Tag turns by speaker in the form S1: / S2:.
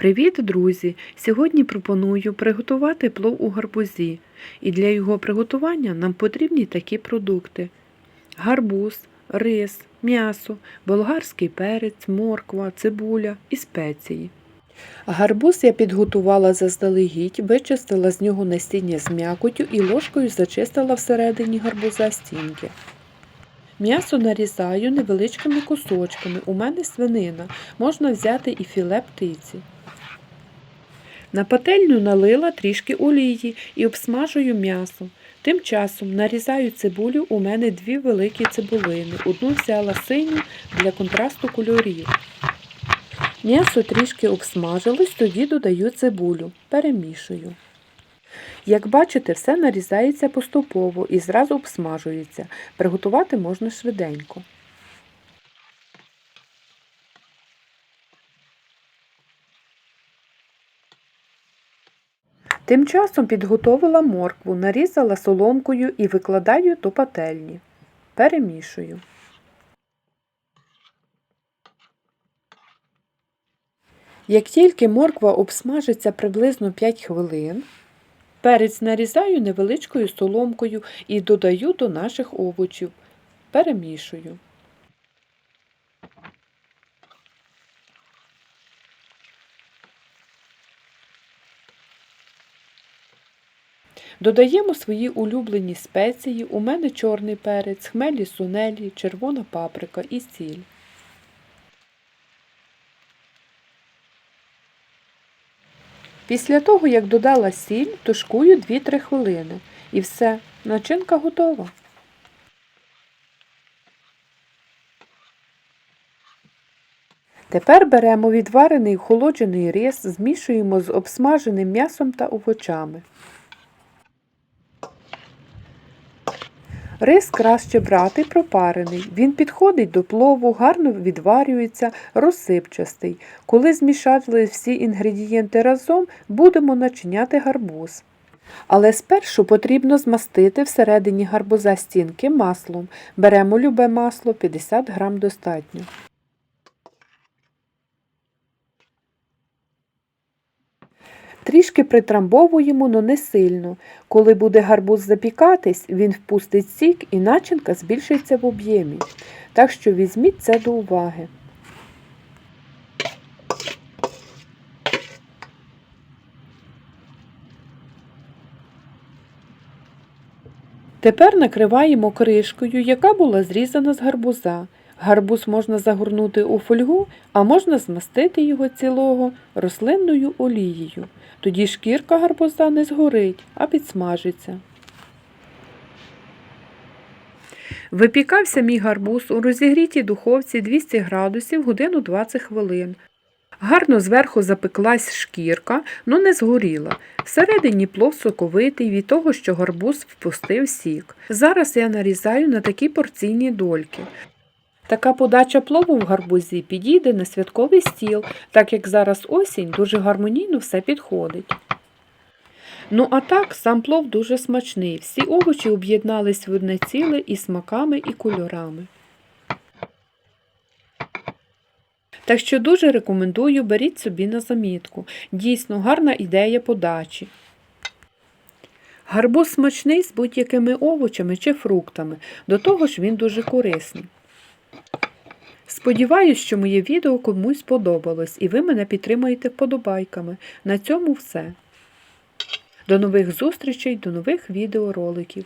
S1: Привіт, друзі! Сьогодні пропоную приготувати плов у гарбузі. І для його приготування нам потрібні такі продукти: гарбуз, рис, м'ясо, болгарський перець, морква, цибуля і спеції. Гарбуз я підготувала заздалегідь, вичистила з нього насіння з м'якотю і ложкою зачистила всередині гарбуза стінки. М'ясо нарізаю невеличкими кусочками. У мене свинина, можна взяти і філе птиці. На пательню налила трішки олії і обсмажую м'ясо. Тим часом нарізаю цибулю, у мене дві великі цибулини. Одну взяла синю для контрасту кольорів. М'ясо трішки обсмажилось, тоді додаю цибулю, перемішую. Як бачите, все нарізається поступово і зразу обсмажується. Приготувати можна швиденько. Тим часом підготовила моркву, нарізала соломкою і викладаю до пательні. Перемішую. Як тільки морква обсмажиться приблизно 5 хвилин, перець нарізаю невеличкою соломкою і додаю до наших овочів. Перемішую. Додаємо свої улюблені спеції. У мене чорний перець, хмелі сунелі, червона паприка і сіль. Після того, як додала сіль, тушкую 2-3 хвилини. І все, начинка готова. Тепер беремо відварений охолоджений рис, змішуємо з обсмаженим м'ясом та овочами. Рис краще брати пропарений. Він підходить до плову, гарно відварюється, розсипчастий. Коли змішали всі інгредієнти разом, будемо начиняти гарбуз. Але спершу потрібно змастити всередині гарбуза стінки маслом. Беремо любе масло, 50 грам достатньо. Трішки притрамбовуємо, но не сильно. Коли буде гарбуз запікатись, він впустить сік і начинка збільшиться в об'ємі. Так що візьміть це до уваги. Тепер накриваємо кришкою, яка була зрізана з гарбуза. Гарбуз можна загорнути у фольгу, а можна змастити його цілого рослинною олією. Тоді шкірка гарбуза не згорить, а підсмажиться. Випікався мій гарбуз у розігрітій духовці 200 градусів годину 20 хвилин. Гарно зверху запеклась шкірка, но не згоріла. Всередині плов соковитий від того, що гарбуз впустив сік. Зараз я нарізаю на такі порційні дольки. Така подача плову в гарбузі підійде на святковий стіл, так як зараз осінь дуже гармонійно все підходить. Ну а так, сам плов дуже смачний. Всі овочі об'єднались в одне ціле і смаками, і кольорами. Так що дуже рекомендую, беріть собі на замітку. Дійсно гарна ідея подачі. Гарбуз смачний з будь-якими овочами чи фруктами, до того ж він дуже корисний. Сподіваюсь, що моє відео комусь сподобалось і ви мене підтримаєте вподобайками. На цьому все. До нових зустрічей, до нових відеороликів.